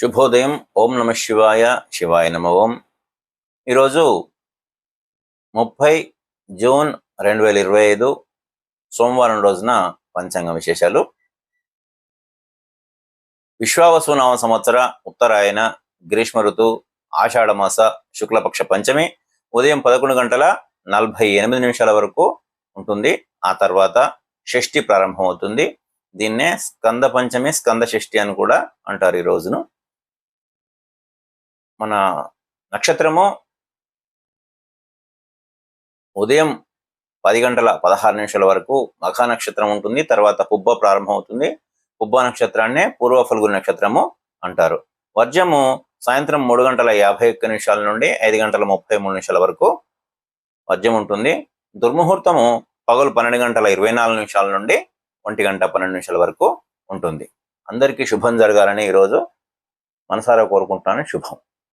శుభోదయం ఓం నమ శివాయ శివాయ నమ ఓం. ఈరోజు ముప్పై జూన్ రెండు వేల ఇరవై ఐదు సోమవారం రోజున పంచాంగ విశేషాలు. విశ్వావసు నామ సంవత్సర ఉత్తరాయణ గ్రీష్మ ఋతు ఆషాఢమాస శుక్లపక్ష పంచమి ఉదయం పదకొండు గంటల నలభై ఎనిమిది నిమిషాల వరకు ఉంటుంది. ఆ తర్వాత షష్ఠి ప్రారంభమవుతుంది. దీన్నే స్కంద పంచమి స్కంద షష్ఠి అని కూడా అంటారు ఈ రోజును. మన నక్షత్రము ఉదయం పది గంటల పదహారు నిమిషాల వరకు మఖా నక్షత్రం ఉంటుంది. తర్వాత పుబ్బ ప్రారంభం అవుతుంది. పుబ్బ నక్షత్రాన్నే పూర్వ ఫల్గుని నక్షత్రము అంటారు. వర్జము సాయంత్రం మూడు గంటల యాభై ఒక్క నిమిషాల నుండి ఐదు గంటల ముప్పై మూడు నిమిషాల వరకు వర్జం ఉంటుంది. దుర్ముహూర్తము పగలు పన్నెండు గంటల ఇరవై నాలుగు నిమిషాల నుండి ఒంటి గంట పన్నెండు నిమిషాల వరకు ఉంటుంది. అందరికీ శుభం జరగాలని ఈరోజు మనసారా కోరుకుంటున్నాను. శుభం.